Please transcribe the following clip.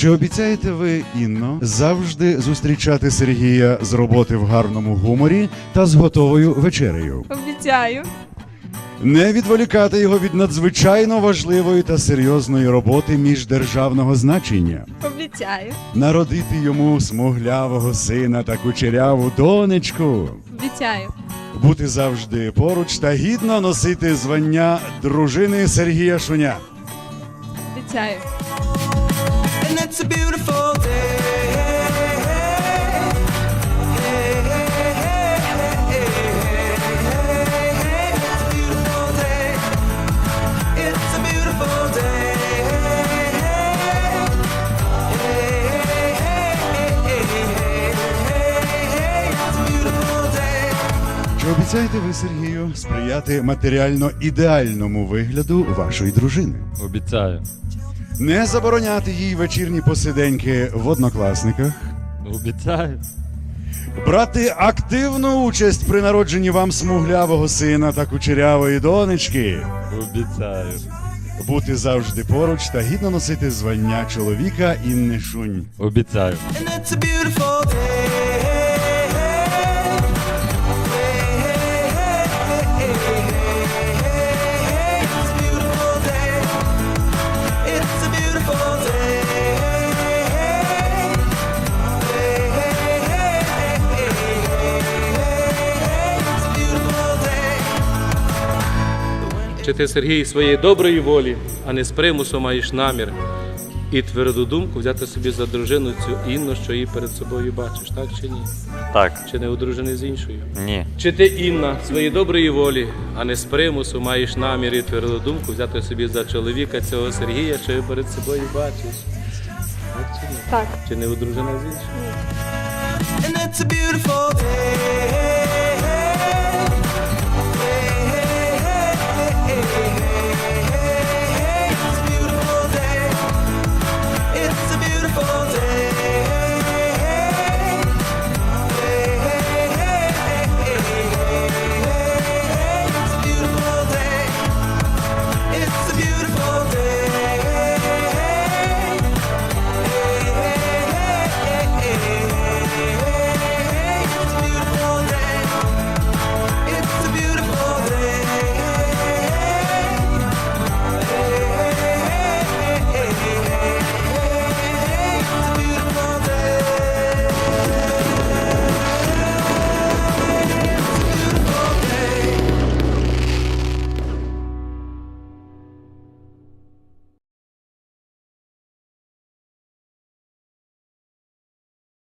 Чи обіцяєте ви, Інно, завжди зустрічати Сергія з роботи в гарному гуморі та з готовою вечерею? Обіцяю. Не відволікати його від надзвичайно важливої та серйозної роботи міждержавного значення, Обіцяю. народити йому смуглявого сина та кучеряву донечку, Обіцяю. бути завжди поруч та гідно носити звання дружини Сергія Шуня. Обіцяю. And it's a beautiful day. It's a beautiful day. It's a beautiful day. It's a beautiful day. Чи обіцяєте ви, Сергію, сприяти матеріально ідеальному вигляду вашої дружини? Обіцяю. Не забороняти їй вечірні посиденьки в однокласниках, Обіцяю. брати активну участь при народженні вам смуглявого сина та кучерявої донечки, Обіцяю. бути завжди поруч та гідно носити звання чоловіка Інни Шунь. Обіцяю. And it's a beautiful Чи ти, Сергій, своєї доброї волі, а не з примусу маєш намір і тверду думку взяти собі за дружину цю Інну, що її перед собою бачиш, так чи ні? Так. Чи не одружений з іншою? Ні. Чи ти, Інна, своєї доброї волі, а не з примусу маєш намір і тверду думку взяти собі за чоловіка цього Сергія, що її перед собою бачиш? Так чи ні? Так. Чи не одружена з іншою? And